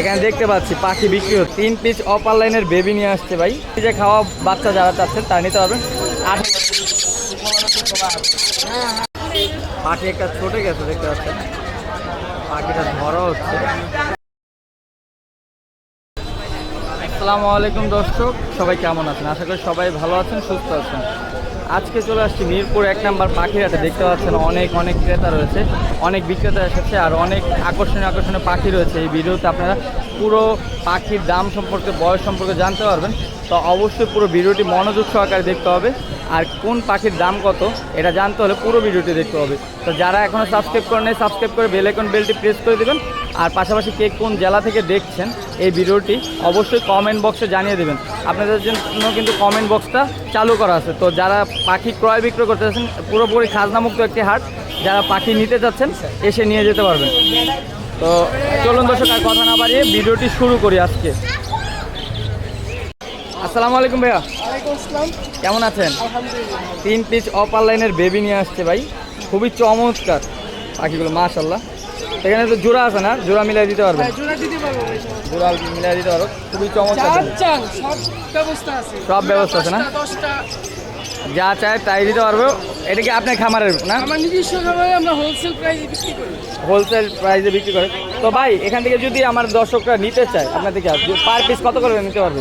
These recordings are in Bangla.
এখানে দেখতে পাচ্ছি, পাখি বিক্রি হচ্ছে। তিন পিস অপার লাইনের বেবি নিয়ে আসছে ভাই। যে খাওয়া বাচ্চা যারা চাচ্ছেন তারা নিতে পারবেন। পাখি একটা ছোটে গেছে, দেখতে পাচ্ছেন। পাখিটা ধরা হচ্ছে। আসসালামু আলাইকুম দর্শক, সবাই কেমন আছেন? আশা করি সবাই ভালো আছেন, সুস্থ আছেন। আজকে চলে আসছি মিরপুর এক নাম্বার পাখিরাটে দেখতে পাচ্ছেন অনেক অনেক ক্রেতা রয়েছে, অনেক বিক্রেতা এসেছে, আর অনেক আকর্ষণীয় আকর্ষণীয় পাখি রয়েছে। এই ভিডিওতে আপনারা পুরো পাখির দাম সম্পর্কে, বয়স সম্পর্কে জানতে পারবেন। তো অবশ্যই পুরো ভিডিওটি মনোযোগ সহকারে দেখতে হবে। আর কোন পাখির দাম কত, এটা জানতে হলে পুরো ভিডিওটি দেখতে হবে। তো যারা এখনও সাবস্ক্রাইব করেন নাই সাবস্ক্রাইব করে বেল আইকন বেলটি প্রেস করে দেবেন। আর পাশাপাশি কে কোন জেলা থেকে দেখছেন এই ভিডিওটি অবশ্যই কমেন্ট বক্সে জানিয়ে দেবেন। আপনাদের জন্য কিন্তু কমেন্ট বক্সটা চালু করা আছে। তো যারা পাখি ক্রয় বিক্রয় করতে চাচ্ছেন পুরোপুরি খাজনামুক্ত একটি হাট, যারা পাখি নিতে চাচ্ছেন এসে নিয়ে যেতে পারবেন। তো চলুন দর্শক, আর কথা না বাড়িয়ে ভিডিওটি শুরু করি আজকে। আসসালামু আলাইকুম ভাইয়া। কেমন আছেন? তিন পিস অপার লাইনের বেবি নিয়ে আসছে ভাই। খুবই চমৎকার পাখিগুলো মাশাল্লাহ এখানে তো জোড়া আছে না? জোড়া মিলাই দিতে পারবে হ্যাঁ জোড়া দিতে পারব মিলাই দিতে পারো। খুবই চমৎকার। সব ব্যবস্থা আছে। না? যা চায় তাই দিতে পারব। এটা কি আপনার খামারের না? আমার নিজস্ব খাবারে আমরা হোলসেল প্রাইসে বিক্রি করি। হোলসেল প্রাইসে বিক্রি করে। তো ভাই এখান থেকে যদি আমার দর্শকরা নিতে চায় আপনার থেকে পার পিস কত করে নিতে পারবে?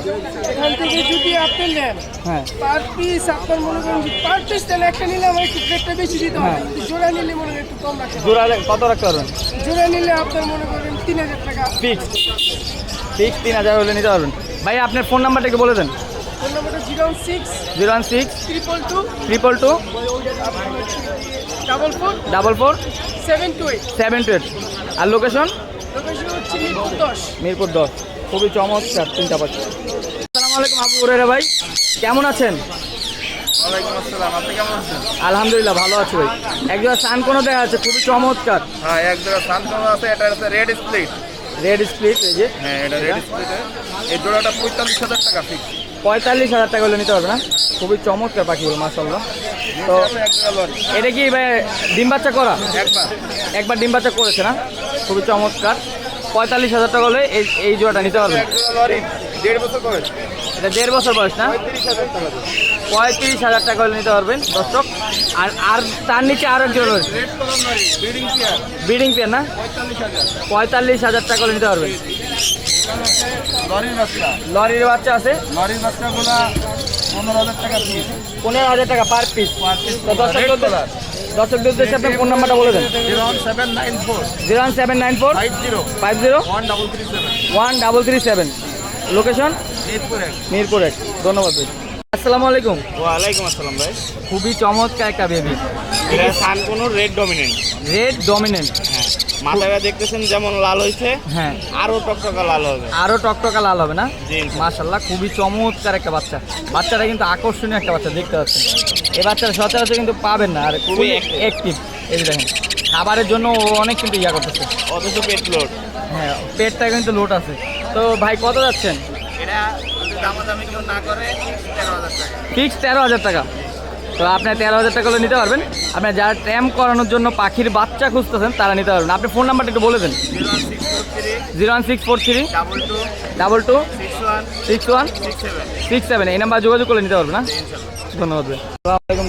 এখান থেকে যদি আপনি নেন হ্যাঁ। পার পিস আপনার মনে করেন পার পিস নেন একটা নিলে আমার একটু রেটটা বেশি দিতে হবে। হ্যাঁ। জোড়া নিলে মনে করেন একটু কম রাখতে জোড়া কত রাখতে পারবেন? জোড়া নিলে আপনার মনে করেন তিন হাজার টাকা। ফিক্স ফিক্স তিন হাজার হলে নিতে পারবেন। ভাই আপনার ফোন নাম্বারটা একটু বলে দেন। ফোন নম্বরটা zero six zero one six triple two triple two double four double four seven two eight seven two eight আর লোকেশন মিরপুর দশ। খুবই চমৎকার তিনটা পাচ্ছি আসসালামু আলাইকুম আবু হুরাইরা ভাই কেমন আছেন? ওয়ালাইকুম আসসালাম আপনি কেমন আছেন? আলহামদুলিল্লাহ ভালো আছি ভাই। একজোড়া সান কোনো দেখা যাচ্ছে খুবই চমৎকার। হ্যাঁ এক জোড়া কোনো আছে এটা হচ্ছে রেড স্প্লিট রেড স্প্লিট এই যে। হ্যাঁ এটা রেড স্প্লিট এই জোড়াটা পঁয়তাল্লিশ হাজার টাকা ফিক্স পঁয়তাল্লিশ হাজার টাকা হলে নিতে পারবে না? খুবই চমৎকার পাখিগুলো মাসাল্লাহ তো এক এটা কি ভাই ডিম বাচ্চা করা? একবার ডিম বাচ্চা করেছে না? খুবই চমৎকার। পঁয়তাল্লিশ হাজার টাকা হলে এই এই জোড়াটা নিতে এক করে এটা দেড় বছর বয়স না? পঁয়ত্রিশ হাজার টাকা হলে নিতে পারবেন, দর্শক। আর আর তার নিচে আরও একজন রয়েছে। চেয়ার পেয়ার না? পঁয়তাল্লিশ হাজার টাকা হলে নিতে পারবেন। লরির বাচ্চা। লরির বাচ্চা আছে? লরির বাচ্চাগুলা পনেরো হাজার টাকা পিস পনেরো হাজার টাকা পার পিস দর্শকদের উদ্দেশ্যে আপনার ফোন নাম্বারটা বলে দেন। Zero one seven nine four. Zero one seven nine four. Five zero. Five zero. One double three seven. One double three seven. Location Mirpur এক। মিরপুর এক। ধন্যবাদ ভাই। আসসালামু আলাইকুম। ওয়ালাইকুম আসসালাম ভাই। খুবই চমৎকার একটা বেবি এটা রেড ডমিনেন্ট। রেড ডমিনেন্ট মাথাটা দেখতেছেন যেমন লাল হয়েছে হ্যাঁ। আরও টকটকা লাল হবে। আরও টকটকা লাল হবে না। মাশাল্লাহ খুবই চমৎকার একটা বাচ্চা। বাচ্চাটা কিন্তু আকর্ষণীয় একটা বাচ্চা দেখতে পাচ্ছেন। এই বাচ্চাটা সচরাচর কিন্তু পাবেন না আর খুবই অ্যাক্টিভ এই দেখেন খাবারের জন্য ও অনেক কিন্তু ইয়া করতেছে। অথচ পেট লোড হ্যাঁ পেটটা কিন্তু লোট আছে। তো ভাই কত যাচ্ছেন? এটা দামাদামি কেউ না করে তেরো হাজার টাকা। ফিক্স তেরো হাজার টাকা। তো আপনার তেরো হাজার টাকা নিতে পারবেন। আপনার যারা ট্যাম করানোর জন্য পাখির বাচ্চা খুঁজতেছেন, তারা নিতে পারবেন। আপনি ফোন নাম্বারটা একটু বলে দেন। Zero one six four three double two six one, six seven. এই নাম্বার যোগাযোগ করে নিতে পারবেন, না? ধন্যবাদ ভাই।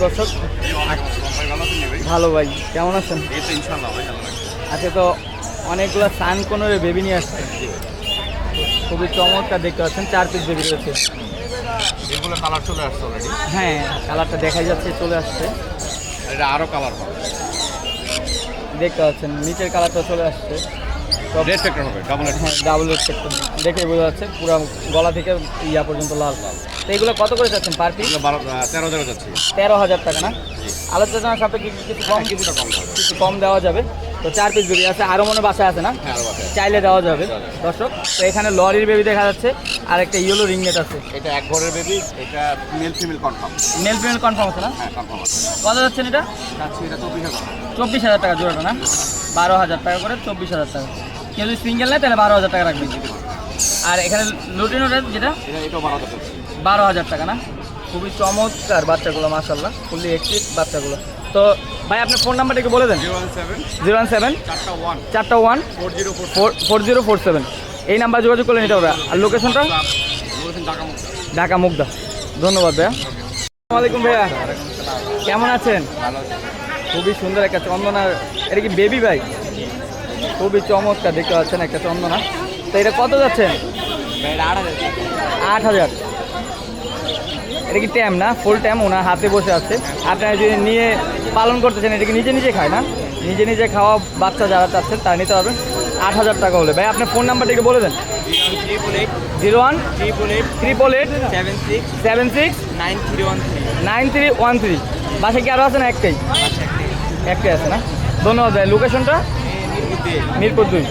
দর্শক। ভালো ভাই, কেমন আছেন? আজকে তো অনেকগুলো সান কোনোর বেবি নিয়ে আসছে। খুবই চমৎকার দেখতে পাচ্ছেন, চার পিস বেবি রয়েছে। এগুলো কালার চলে আসছে অলরেডি হ্যাঁ কালারটা দেখা যাচ্ছে চলে আসছে। এটা আরও কালার হবে। দেখতে পাচ্ছেন নিচের কালারটা চলে আসছে। রেড ফ্যাক্টর হবে ডাবল হ্যাঁ ডাবল সেকশন দেখে বোঝা যাচ্ছে পুরো গলা থেকে ইয়া পর্যন্ত লাল তো এগুলো কত করে যাচ্ছেন পার পিস বারো তেরো হাজার যাচ্ছে। তেরো হাজার টাকা না? আলোচনা সাপেক্ষে কিছু কম? কিছুটা কম কিছু কম দেওয়া যাবে। তো চার পিস বেবি আছে আরও মনে বাসায় আছে না? হ্যাঁ চাইলে দেওয়া যাবে। দর্শক তো এখানে লরির বেবি দেখা যাচ্ছে আর একটা ইয়েলো রিংনেট আছে। এটা এক ঘরের বেবি এটা male female confirm male female confirm আছে না? হ্যাঁ কনফার্ম আছে। কত যাচ্ছেন এটা? এটা চব্বিশ হাজার চব্বিশ হাজার টাকা জোড়াটা না? বারো হাজার টাকা করে চব্বিশ হাজার টাকা। কেউ যদি সিঙ্গেল নেয় তাহলে বারো হাজার টাকা রাখবেন। আর এখানে লুটিনোটা যেটা? বারো হাজার বারো হাজার টাকা না? খুবই চমৎকার বাচ্চাগুলো মাসাল্লাহ ফুললি অ্যাক্টিভ বাচ্চাগুলো। তো ভাই, আপনার ফোন নাম্বারটা একটু বলে দেন। জিরো ওয়ান সেভেন, চারটা one four zero four seven. এই নাম্বার যোগাযোগ করলে নিতে হবে। আর লোকেশনটা ঢাকা মুগদা। ধন্যবাদ ভাইয়া। আসসালামু ভাইয়া। কেমন আছেন? খুবই সুন্দর একটা চন্দনা এটা কি বেবি ভাই? খুবই চমৎকার, দেখতে পাচ্ছেন একটা চন্দনা। তো এটা কত যাচ্ছেন? আট হাজার। এটা কি ট্যাম না? ফুল ট্যাম ওনার হাতে বসে আছে। আপনারা যদি নিয়ে পালন করতেছেন এটা কি নিজে নিজে খায় না নিজে নিজে খাওয়া বাচ্চা যারা চাচ্ছেন তারা নিতে পারবেন আট হাজার টাকা হলে ভাই আপনার ফোন নাম্বারটা একটু বলে দেন zero one triple eight seven six seven six nine three one three nine three one three বাসায় কি আরও আছে না একটাই একটাই আছে না ধন্যবাদ ভাই লোকেশনটা মিরপুর দুই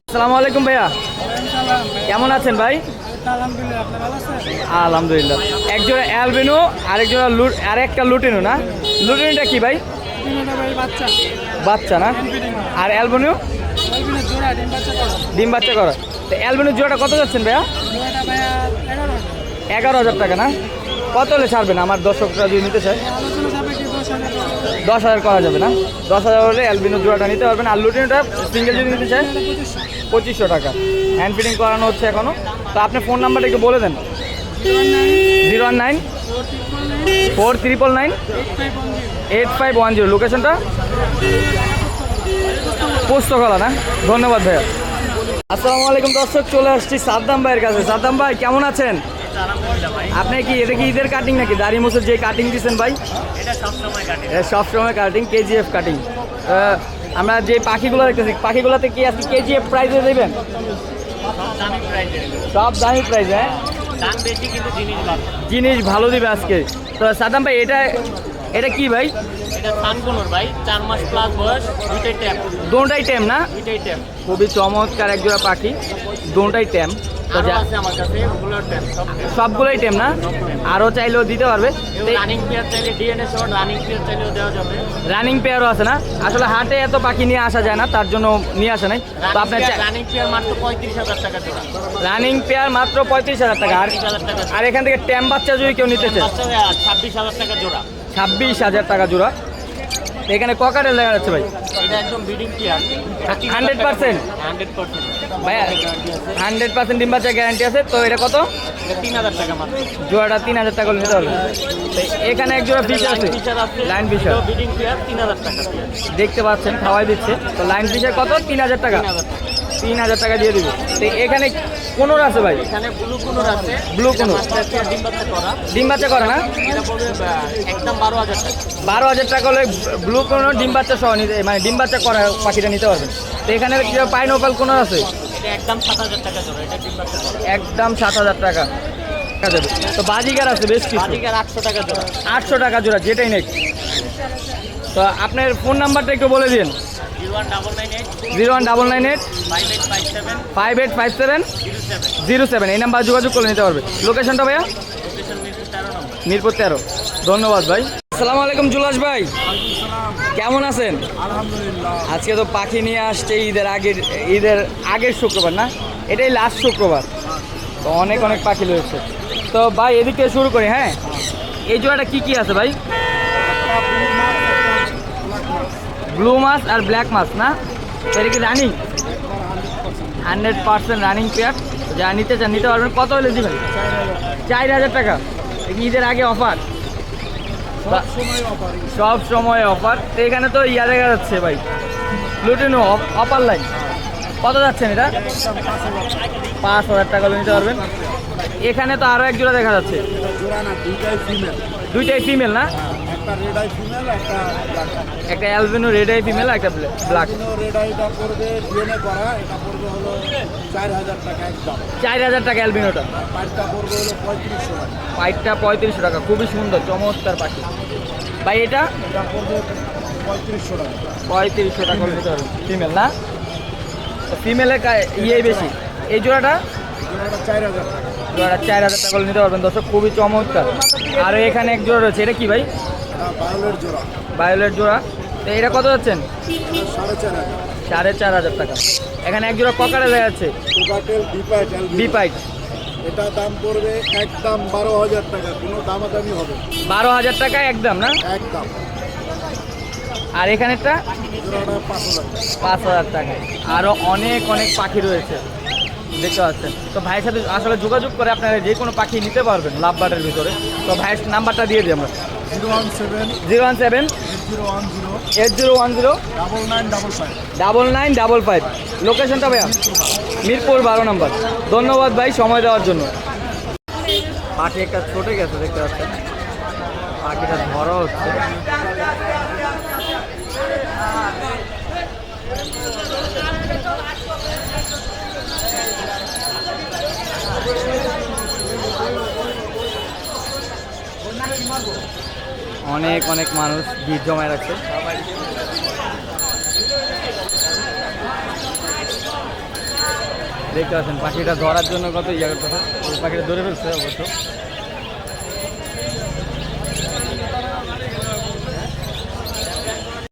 আসসালামু আলাইকুম ভাইয়া কেমন আছেন ভাই আলহামদুলিল্লাহ একজোড়া অ্যালবিনো আরেকজোড়া লুট আর একটা লুটিনো না? লুটিনোটা কি ভাই? বাচ্চা। না? আর অ্যালবিনো? ডিম বাচ্চা করো। তো অ্যালবিনো জোড়াটা কত যাচ্ছেন ভাইয়া? এগারো হাজার। টাকা না? কত হলে ছাড়বেন? আমার দর্শকরা যদি নিতে চায়। দশ হাজার করা যাবে না? দশ হাজার হলে অ্যালবিনো জোড়াটা নিতে পারবেন। আর লুটিনোটা সিঙ্গেল যদি নিতে চায়, পঁচিশশো টাকা। হ্যান্ড ফিটিং করানো হচ্ছে এখনও তো আপনি ফোন নাম্বারটা একটু বলে দেন। Zero one nine four triple nine eight five one zero. লোকেশনটা পোস্তকলা না? ধন্যবাদ ভাইয়া। আসসালামু আলাইকুম দর্শক, চলে আসছি সাদ্দাম ভাইয়ের কাছে। সাদ্দাম ভাই, কেমন আছেন? আপনি কি এটা কি ঈদের কাটিং নাকি? দাড়ি মুসুর যে কাটিং দিচ্ছেন ভাই? এটা সবসময় কাটিং কেজিএফ কাটিং আমরা যে পাখিগুলো দেখতেছি পাখিগুলোতে কি আজকে কেজিএফ প্রাইজে দেবেন? সব দামি প্রাইস হ্যাঁ? জিনিস ভালো। দিবে আজকে। তো সাদাম ভাই এটা এটা কি ভাই? এটা সানকুনোর ভাই চার মাস প্লাস বয়স দুইটাই ট্যাপ দোটাই ট্যাম না? দুইটাই ট্যাপ খুবই চমৎকার একজোড়া পাখি ট্যাম সব ট্যাপ সবগুলোই টেম না? আরও চাইলেও দিতে পারবে। রানিং পেয়ার চাইলে ডিএনএ রানিং চাইলেও দেওয়া যাবে। রানিং পেয়ারও আছে না? আসলে হাটে এত পাখি নিয়ে আসা যায় না তার জন্য নিয়ে আসা নাই। তো আপনার রানিং পেয়ার মাত্র পঁয়ত্রিশ হাজার টাকা আর 35,000 টাকা। আর এখান থেকে ট্যাম বাচ্চা যদি কেউ নিতে চায়? ছাব্বিশ হাজার টাকা জোড়া। ছাব্বিশ হাজার টাকা জোড়া। এখানে ককারের লেখা যাচ্ছে ভাই। এটা একদম বিডিং পেয়ার 100% হান্ড্রেড পার্সেন্ট। ভাইয়া হান্ড্রেড পার্সেন্ট ডিম বাচ্চা গ্যারান্টি আছে। তো এটা কত? তিন হাজার টাকা জোড়াটা তিন হাজার টাকা নিতে তো এখানে এক জোড়া ফিচার আছে। লাইন তিন হাজার টাকা দেখতে পাচ্ছেন খাওয়াই দিচ্ছে। তো লাইন ফিশার কত? তিন হাজার টাকা। তিন হাজার টাকা। তিন হাজার টাকা দিয়ে দিবে। তো এখানে কোনোর আছে ভাই? এখানে ব্লু কুনোর আছে। এটা কুনুর। ডিম বাচ্চা করা। ডিম বাচ্চা করে না? এটা পড়বে একদম বারো হাজার টাকা। বারো হাজার টাকা হলে ব্লু কোনো ডিম বাচ্চা সহ নিতে মানে ডিম বাচ্চা করা পাখিটা নিতে পারবেন। তো এখানে পাইন ওপাল কোনো আছে? এটা একদম সাত হাজার টাকা জোড়া এটা ডিম বাচ্চা করা। একদম সাত হাজার টাকা। টাকা যাবে তো বাজিকার আছে বেশ কিছু। বাজিকার আটশো টাকা জোড়া আটশো টাকা জোড়া যেটাই নেই তো আপনার ফোন নাম্বারটা একটু বলে দিন। Zero one double nine eight five eight five seven zero seven. এই নাম্বার যোগাযোগ করে নিতে পারবে। লোকেশনটা ভাইয়া? লোকেশন মিরপুর তেরো। ধন্যবাদ ভাই। আসসালামু আলাইকুম জুলাস ভাই। কেমন আছেন? আলহামদুলিল্লাহ। আজকে তো পাখি নিয়ে আসছে ঈদের আগের ঈদের আগের শুক্রবার না? এটাই লাস্ট শুক্রবার। তো অনেক অনেক পাখি রয়েছে। তো ভাই এদিক থেকে শুরু করি হ্যাঁ? এই জোড়াটা কি কি আছে ভাই? ব্লু মাছ আর ব্ল্যাক মাছ না? এটা কি running hundred percent running pair যা নিতে চান নিতে পারবেন। কত হলে দিবেন? চার হাজার টাকা। ঈদের আগে অফার সব সময় অফার তো এখানে তো ইয়া দেখা যাচ্ছে ভাই। লুটিনো অফার লাইন কত যাচ্ছেন এটা? পাঁচ হাজার টাকা নিতে পারবেন। এখানে তো আরও এক জোড়া দেখা যাচ্ছে। দুইটাই ফিমেল দুইটাই ফিমেল না? একটা রেড আই ফিমেল একটা ব্ল্যাক একটা অ্যালবিনো রেড আই ফিমেল একটা ব্ল্যাক রেড আইটা পড়বে ডিএনএ করা এটা পড়বে হলো চার হাজার টাকা একদম। চার হাজার টাকা অ্যালবিনোটা পাঁচটা পড়বে হলো পঁয়ত্রিশশো টাকা। পাইটটা পঁয়ত্রিশশো টাকা খুবই সুন্দর চমৎকার পাখি। ভাই এটা? এটা পড়বে পঁয়ত্রিশশো টাকা। পঁয়ত্রিশশো টাকা নিতে পারবেন ফিমেল না? ফিমেলের ইয়ে বেশি। এই জোড়াটা? জোড়াটা চার হাজার টাকা। জোড়াটা চার হাজার টাকা নিতে পারবেন দর্শক খুবই চমৎকার। আর এখানে এক জোড়া রয়েছে। এটা কি ভাই? বায়োলের জোড়া। বায়োলেট জোড়া। তো এটা কত যাচ্ছেন? সাড়ে চার হাজার। টাকা। এখানে এক জোড়া ককারে দেখা যাচ্ছে কোকাটেল বিপাইট এটা দাম পড়বে একদম বারো হাজার টাকা। কোনো দামাদামি হবে বারো হাজার টাকা একদম না? একদম। আর এখানেরটা? পাঁচ হাজার টাকা। আরও অনেক অনেক পাখি রয়েছে। দেখতে পাচ্ছেন। তো ভাইয়ের সাথে আসলে যোগাযোগ করে আপনারা যে কোনো পাখি নিতে পারবেন লাভ বার্ডের ভিতরে। তো ভাইয়ের নাম্বারটা দিয়ে দিই আমরা। Zero one seven eight zero one zero nine five double nine double five. লোকেশনটা ভাইয়া মিরপুর বারো নম্বর। ধন্যবাদ ভাই সময় দেওয়ার জন্য। পাখি একটা ছোটে গেছে দেখতে পাচ্ছেন? পাখিটা ধরা হচ্ছে। অনেক অনেক মানুষ ভিড় জমায় রাখছে। দেখতে পাচ্ছেন, পাখিটা ধরার জন্য কত ইয়ে করতে পাখিটা ধরে ফেলছে অবশ্য।